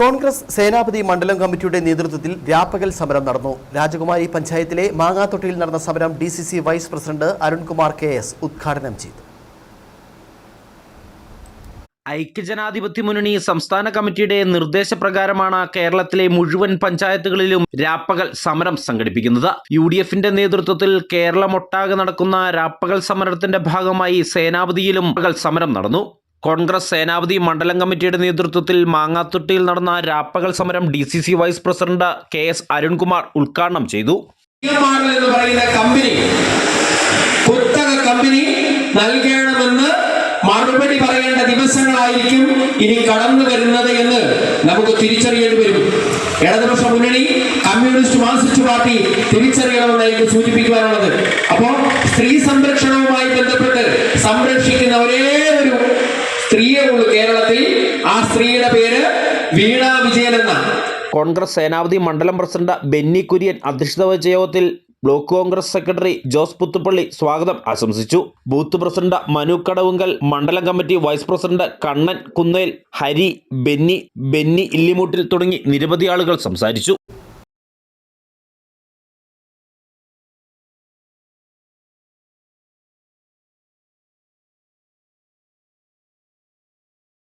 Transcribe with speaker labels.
Speaker 1: കോൺഗ്രസ് സേനാപതി മണ്ഡലം കമ്മിറ്റിയുടെ നേതൃത്വത്തിൽ വ്യാപകൽ സമരം നടന്നു. രാജകുമാരി പഞ്ചായത്തിലെ മാങ്ങാത്തൊട്ടിയിൽ നടന്ന സമരം D C C vice president Arunkumar K S ഉദ്ഘാടനം ചെയ്തു.
Speaker 2: ഐക്യജനാധിപത്യ മുന്നണി സംസ്ഥാന കമ്മിറ്റിയുടെ നിർദ്ദേശപ്രകാരമാണ് കേരളത്തിലെ മുഴുവൻ പഞ്ചായത്തുകളിലും രാപ്പകൽ സമരം സംഘടിപ്പിക്കുന്നത്. യു ഡി എഫിന്റെ നേതൃത്വത്തിൽ കേരളമൊട്ടാകെ നടക്കുന്ന രാപ്പകൽ സമരത്തിന്റെ ഭാഗമായി സേനാപതിയിലും സമരം നടന്നു. കോൺഗ്രസ് സേനാപതി മണ്ഡലം കമ്മിറ്റിയുടെ നേതൃത്വത്തിൽ മാങ്ങാത്തൊട്ടിയിൽ നടന്ന രാപ്പകൽ സമരം D C C vice president K S Arunkumar ഉദ്ഘാടനം ചെയ്തു.
Speaker 3: എന്ന് പറയുന്ന കമ്പനി കുത്തക കമ്പനി നൽകണമെന്ന് മറുപടി പറയേണ്ട ദിവസങ്ങളായിരിക്കും ഇനി കടന്നു വരുന്നത് എന്ന് നമുക്ക് തിരിച്ചറിയേണ്ടി വരും. ഇടതുപക്ഷ മുന്നണി കമ്മ്യൂണിസ്റ്റ് മാർക്സിസ്റ്റ് പാർട്ടി തിരിച്ചറിയണമെന്നായിരിക്കും സൂചിപ്പിക്കുവാനുള്ളത്. അപ്പോ സ്ത്രീ സംരക്ഷണവുമായി ബന്ധപ്പെട്ട് സംരക്ഷിക്കുന്ന ഒരേ ഒരു സ്ത്രീയേ ഉള്ളൂ കേരളത്തിൽ. ആ സ്ത്രീയുടെ പേര് വീണ വിജയൻ എന്ന.
Speaker 2: കോൺഗ്രസ് സേനാപതി മണ്ഡലം പ്രസിഡന്റ് ബെന്നി കുര്യൻ അധ്യക്ഷത വഹിച്ച യോഗത്തിൽ ബ്ലോക്ക് കോൺഗ്രസ് സെക്രട്ടറി ജോസ് പുത്തുപ്പള്ളി സ്വാഗതം ആശംസിച്ചു. ബൂത്ത് പ്രസിഡന്റ് മനു കടവുങ്കൽ മണ്ഡലം committee vice president Kannan Kunnel Hari Benny Benny Illimoottil തുടങ്ങി നിരവധി ആളുകൾ സംസാരിച്ചു.